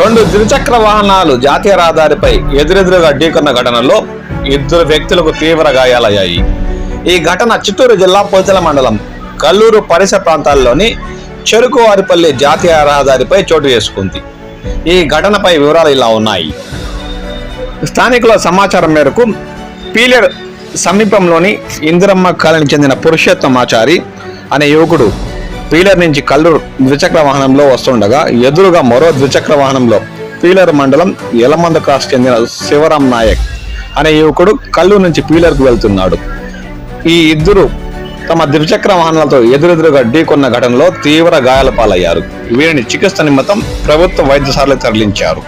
రెండు ద్విచక్ర వాహనాలు జాతీయ రహదారిపై ఎదురెదురుగా ఢీకొన్న ఘటనలో ఇద్దరు వ్యక్తులకు తీవ్ర గాయాలయ్యాయి. ఈ ఘటన చిత్తూరు జిల్లా పోచల మండలం కల్లూరు పరిసర ప్రాంతాల్లోని చెరుకువారిపల్లి జాతీయ రహదారిపై చోటు చేసుకుంది. ఈ ఘటనపై వివరాలు ఇలా ఉన్నాయి. స్థానికుల సమాచారం మేరకు పీలర్ సమీపంలోని ఇందిరమ్మ కాలనీ చెందిన పురుషోత్తమాచారి అనే యువకుడు పీలర్ నుంచి కల్లూరు ద్విచక్ర వాహనంలో వస్తుండగా ఎదురుగా మరో ద్విచక్ర వాహనంలో పీలర్ మండలం ఎలమంద క్రాస్ చెందిన శివరాం నాయక్ అనే యువకుడు కల్లూరు నుంచి పీలర్కు వెళ్తున్నాడు. ఈ ఇద్దరు తమ ద్విచక్ర వాహనాలతో ఎదురెదురుగా ఢీకొన్న ఘటనలో తీవ్ర గాయాల పాలయ్యారు. వీరిని చికిత్స నిమిత్తం ప్రభుత్వ వైద్యశాలకు తరలించారు.